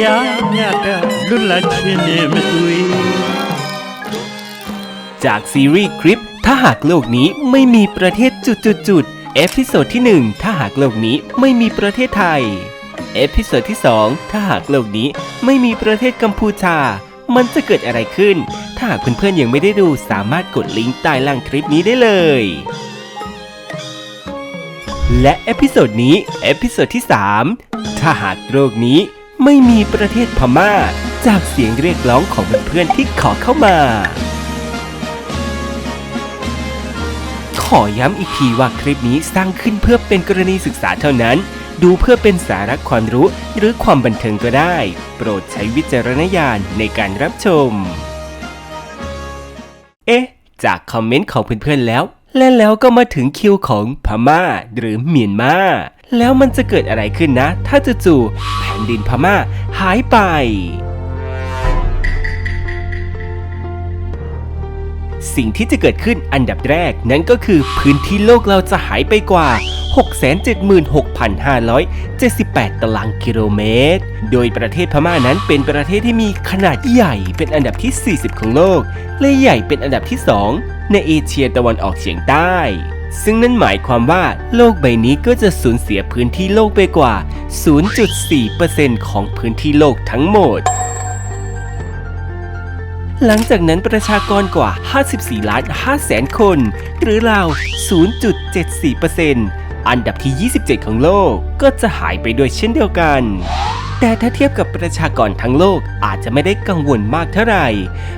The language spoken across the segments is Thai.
nyata lula chene metui จากซีรีส์คลิป ถ้าหากโลกนี้ไม่มีประเทศจุดๆ ๆ เอพิโซดที่ 1 ถ้าหากโลกนี้ไม่มีประเทศไทย เอพิโซดที่ 2 ถ้าหากโลกนี้ไม่มีประเทศกัมพูชา มันจะเกิดอะไรขึ้น ถ้าหากเพื่อนๆยังไม่ได้ดูสามารถกดลิงก์ใต้ล่างคลิปนี้ได้เลย และเอพิโซดนี้ เอพิโซดที่ 3 ถ้าหากโลกนี้ ไม่มีประเทศพม่า จากเสียงเรียกร้องของเพื่อนๆที่ขอเข้ามา ขอย้ำอีกทีว่าคลิปนี้สร้างขึ้นเพื่อเป็นกรณีศึกษาเท่านั้น ดูเพื่อเป็นสาระความรู้หรือความบันเทิงก็ได้ โปรดใช้วิจารณญาณในการรับชม เอ๊ะ จากคอมเมนต์ของเพื่อนๆแล้ว และแล้วก็มาถึงคิวของพม่าหรือเมียนมา แล้วมันจะเกิดอะไรขึ้นนะ ถ้าจู่ๆแผ่นดินพม่าหายไป สิ่งที่จะเกิดขึ้นอันดับแรกนั่นก็คือพื้นที่โลกเราจะหายไปกว่า 676,578 ตารางกิโลเมตร โดยประเทศพม่านั้นเป็นประเทศที่มีขนาดใหญ่เป็นอันดับที่ 40 ของโลก และใหญ่เป็นอันดับที่ 2 ในเอเชียตะวันออกเฉียงใต้ ซึ่งนั่นหมายความว่าโลกใบนี้ก็จะสูญเสียพื้นที่โลกไปกว่า 0.4%ของพื้นที่โลกทั้งหมด หลังจากนั้นประชากรกว่า 54 ล้าน5แสนคน หรือราว 0.74%อันดับที่ 27 ของโลกก็จะหายไปด้วยเช่นเดียวกันแต่ถ้าเทียบกับประชากรทั้งโลกอาจจะไม่ได้กังวลมากเท่าไหร่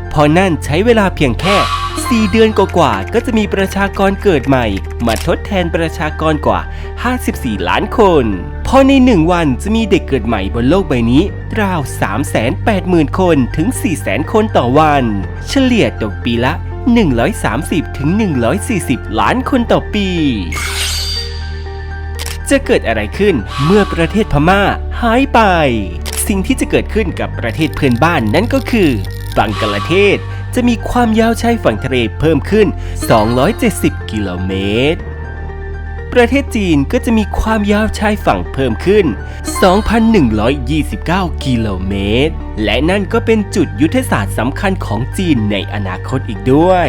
เพราะนั่นใช้เวลาเพียงแค่ 4 เดือนกว่าๆก็จะมีประชากรเกิดใหม่ มาทดแทนประชากรกว่า 54 ล้านคนพอใน 1 วันจะมีเด็กเกิดใหม่บนโลกใบนี้ราว 380,000 คนถึง 400,000 คนต่อวัน เฉลี่ยตกปีละ 130ถึง140 ล้านคนต่อปี จะเกิดอะไรขึ้นเมื่อประเทศพม่าหายไป สิ่งที่จะเกิดขึ้นกับประเทศเพื่อนบ้านนั่นก็คือบังกลาเทศ จะมีความยาวชายฝั่งทะเลเพิ่มขึ้น 270 กิโลเมตร ประเทศจีนก็จะมีความยาวชายฝั่งเพิ่มขึ้น 2,129 กิโลเมตร และนั่นก็เป็นจุดยุทธศาสตร์สำคัญของจีนในอนาคตอีกด้วย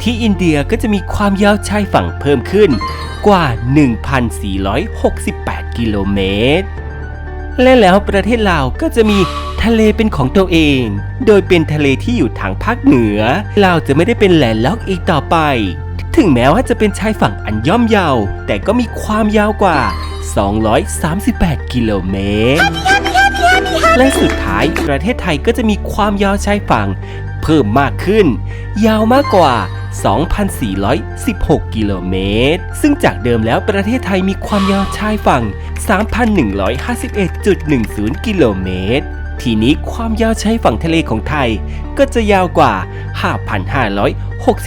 ที่อินเดียก็จะมีความยาวชายฝั่งเพิ่มขึ้นกว่า 1,468 กิโลเมตร และแล้วประเทศลาวก็จะมี ทะเลเป็นของตัวเอง โดยเป็นทะเลที่อยู่ทางภาคเหนือลาวจะไม่ได้เป็นแหลนล็อกอีกต่อไป ถึงแม้ว่าจะเป็นชายฝั่งอันย่อมเยาว แต่ก็มีความยาวกว่า 238 กิโลเมตร และสุดท้ายประเทศไทยก็จะมีความยาวชายฝั่ง เพิ่มมากขึ้น ยาวมากกว่า 2,416 กิโลเมตร ซึ่งจากเดิมแล้วประเทศไทยมีความยาวชายฝั่ง 3,151.10 กิโลเมตร ทีนี้ความยาวชายฝั่งทะเลของไทยก็จะยาวกว่า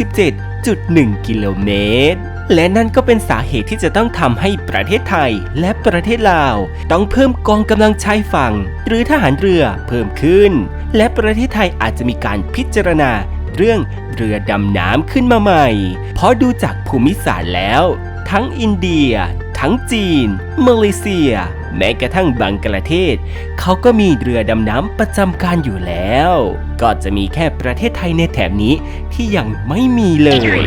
5,567.1 กิโลเมตร และนั่นก็เป็นสาเหตุที่จะต้องทำให้ประเทศไทยและประเทศลาว ต้องเพิ่มกองกำลังชายฝั่ง หรือทหารเรือเพิ่มขึ้น และประเทศไทยอาจจะมีการพิจารณาเรื่องเรือดำน้ำขึ้นมาใหม่ เพราะดูจากภูมิศาสตร์แล้ว ทั้งอินเดีย ทั้งจีน มาเลเซีย แม้กระทั่งบังกลาเทศ เขาก็มีเรือดำน้ำประจำการอยู่แล้ว ก็จะมีแค่ประเทศไทยในแถบนี้ที่ยังไม่มีเลย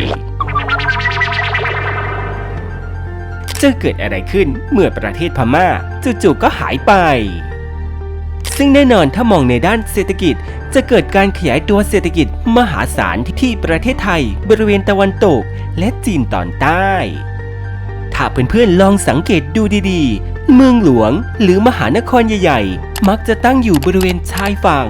จะเกิดอะไรขึ้นเมื่อประเทศพม่าจู่ๆก็หายไป ซึ่งแน่นอนถ้ามองในด้านเศรษฐกิจ จะเกิดการขยายตัวเศรษฐกิจมหาศาลที่ประเทศไทย บริเวณตะวันตก และจีนตอนใต้ ถ้าเพื่อนๆลองสังเกตดูดีๆ เมืองหลวงหรือมหานครใหญ่ ๆ มักจะตั้งอยู่บริเวณชายฝั่ง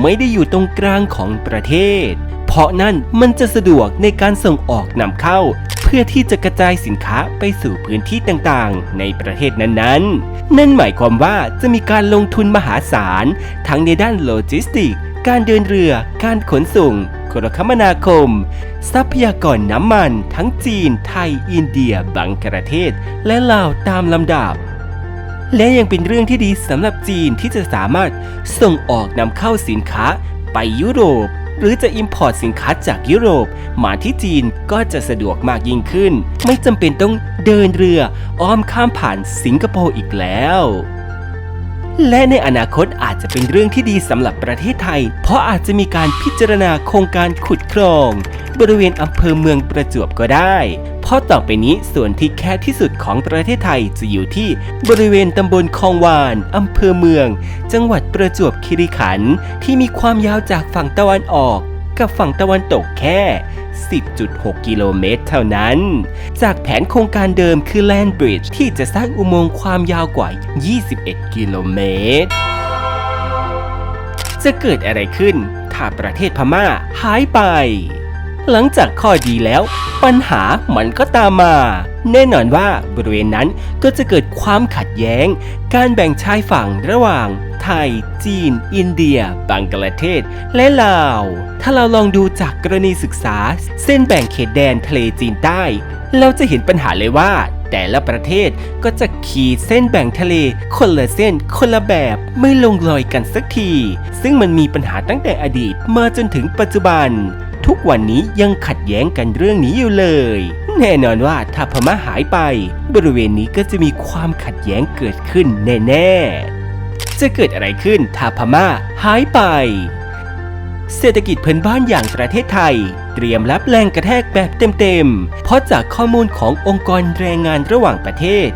ไม่ได้อยู่ตรงกลางของประเทศ เพราะนั่นมันจะสะดวกในการส่งออกนำเข้า เพื่อที่จะกระจายสินค้าไปสู่พื้นที่ต่างๆ ในประเทศนั้นๆ นั่นหมายความว่าจะมีการลงทุนมหาศาล ทั้งในด้านโลจิสติก การเดินเรือ การขนส่งโทรคมนาคม ทรัพยากรน้ำมัน ทั้งจีน ไทย อินเดีย บังกลาเทศ และลาวตามลำดับ และยังเป็นเรื่องที่ดีสำหรับจีนที่จะสามารถส่งออกนำเข้าสินค้าไปยุโรป หรือจะอิมพอร์ตสินค้าจากยุโรป มาที่จีนก็จะสะดวกมากยิ่งขึ้น ไม่จำเป็นต้องเดินเรืออ้อมข้ามผ่านสิงคโปร์อีกแล้ว และในอนาคตอาจจะเป็นเรื่องที่ดีสำหรับประเทศไทย เพราะอาจจะมีการพิจารณาโครงการขุดคลอง บริเวณอำเภอเมืองประจวบก็ได้ เพราะต่อไปนี้ส่วนที่แคบที่สุดของประเทศไทยจะอยู่ที่บริเวณตำบลคลองวานอำเภอเมือง จังหวัดประจวบคีรีขันธ์ที่มีความยาวจากฝั่งตะวันออก กับฝั่งตะวันตกแค่ 10.6 กิโลเมตรเท่านั้น จากแผนโครงการเดิมคือแลนบริดจ์ที่จะสร้างอุโมงค์ความยาวกว่า 21 กิโลเมตร จะเกิดอะไรขึ้น ถ้าประเทศพม่าหายไป หลังจากข้อดีแล้ว ปัญหามันก็ตามมา แน่นอนว่าบริเวณนั้นก็จะเกิดความขัดแย้ง การแบ่งชายฝั่งระหว่าง ไทย จีน อินเดีย บังกลาเทศ และลาว ถ้าเราลองดูจากกรณีศึกษา เส้นแบ่งเขตแดนทะเลจีนใต้ เราจะเห็นปัญหาเลยว่า แต่ละประเทศก็จะขีดเส้นแบ่งทะเล คนละเส้น คนละแบบไม่ลงรอยกันสักที ซึ่งมันมีปัญหาตั้งแต่อดีตมาจนถึงปัจจุบัน ทุกวันนี้ยังขัดแย้งกันเรื่องนี้อยู่เลย แน่นอนว่าถ้าพม่าหายไป บริเวณนี้ก็จะมีความขัดแย้งเกิดขึ้นแน่ๆ จะเกิดอะไรขึ้นถ้าพม่าหายไป เศรษฐกิจพื้นบ้านอย่างประเทศไทย เตรียมรับแรงกระแทกแบบเต็มๆ เพราะจากข้อมูลขององค์กรแรงงานระหว่างประเทศ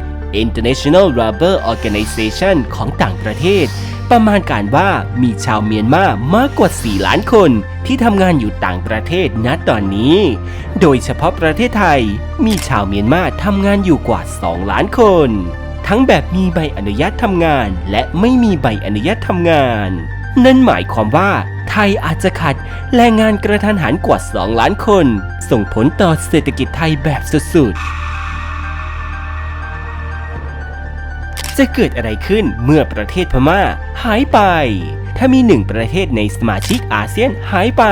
International Labour Organization ของต่างประเทศ ประมาณการว่ามีชาวเมียนมามากกว่า 4 ล้านคนที่ทำงานอยู่ต่างประเทศณตอนนี้ โดยเฉพาะประเทศไทย มีชาวเมียนมาทำงานอยู่กว่า 2 ล้านคน ทั้งแบบมีใบอนุญาตทำงาน และไม่มีใบอนุญาตทำงาน นั่นหมายความว่าไทยอาจจะขาดแรงงานกระทันหันกว่า 2 ล้านคน ส่งผลต่อเศรษฐกิจไทยแบบสุดๆ จะเกิดอะไรขึ้นเมื่อประเทศพม่าหายไป ถ้ามีหนึ่งประเทศในสมาชิกอาเซียนหายไป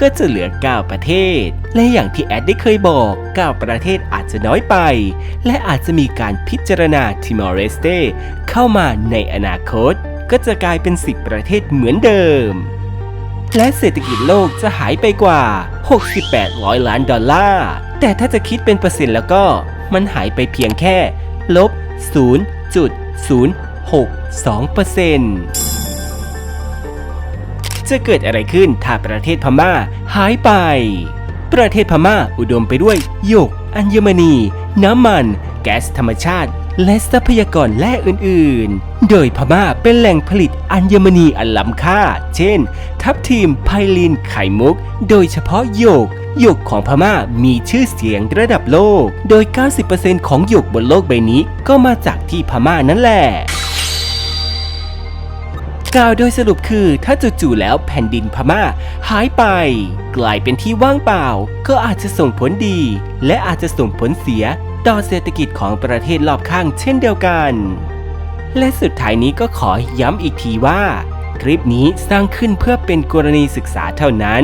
ก็จะเหลือ 9 ประเทศ และอย่างที่แอดได้เคยบอก 9 ประเทศอาจจะน้อยไป และอาจจะมีการพิจารณาทิมอร์เรสเตเข้ามาในอนาคต ก็จะกลายเป็น 10 ประเทศเหมือนเดิม และเศรษฐกิจโลกจะหายไปกว่า 6800ล้านดอลลาร์ แต่ถ้าจะคิดเป็นเปอร์เซ็นต์แล้วก็มันหายไปเพียงแค่ลบ 0.062%จะเกิดอะไรขึ้นถ้าประเทศพม่าหายไป ประเทศพม่าอุดมไปด้วยหยก อัญมณี น้ำมัน แก๊สธรรมชาติ และทรัพยากรแร่อื่นๆ โดยพม่าเป็นแหล่งผลิตอัญมณีอันล้ำค่า เช่น ทับทิมไพลินไข่มุก โดยเฉพาะหยกหยกของพม่ามีชื่อเสียงระดับโลก โดย 90%ของหยกบนโลกใบนี้ก็มาจากที่พม่านั่นแหละกล่าวโดยสรุปคือถ้าจู่ๆแล้วแผ่นดินพม่า หายไป กลายเป็นที่ว่างเปล่า ก็อาจจะส่งผลดี และอาจจะส่งผลเสีย ต่อเศรษฐกิจของประเทศรอบข้างเช่นเดียวกัน และสุดท้ายนี้ก็ขอย้ำอีกทีว่า คลิปนี้สร้างขึ้นเพื่อเป็นกรณีศึกษาเท่านั้น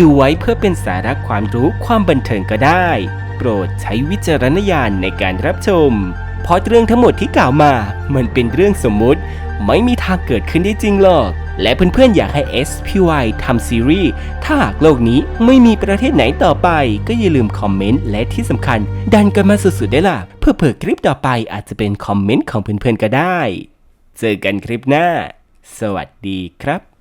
ดูไว้เพื่อเป็นสาระความรู้ความบันเทิงก็ได้ โปรดใช้วิจารณญาณในการรับชม เพราะเรื่องทั้งหมดที่กล่าวมา มันเป็นเรื่องสมมุติ ไม่มีทางเกิดขึ้นได้จริงหรอก และเพื่อนๆอยากให้ SPY ทำซีรีส์ ถ้าหากโลกนี้ไม่มีประเทศไหนต่อไป ก็อย่าลืมคอมเมนต์และที่สำคัญ ดันกันมาสุดๆได้ล่ะ เพื่อเผื่อคลิปต่อไปอาจจะเป็นคอมเมนต์ของเพื่อนๆก็ได้ เจอกันคลิปหน้า สวัสดีครับ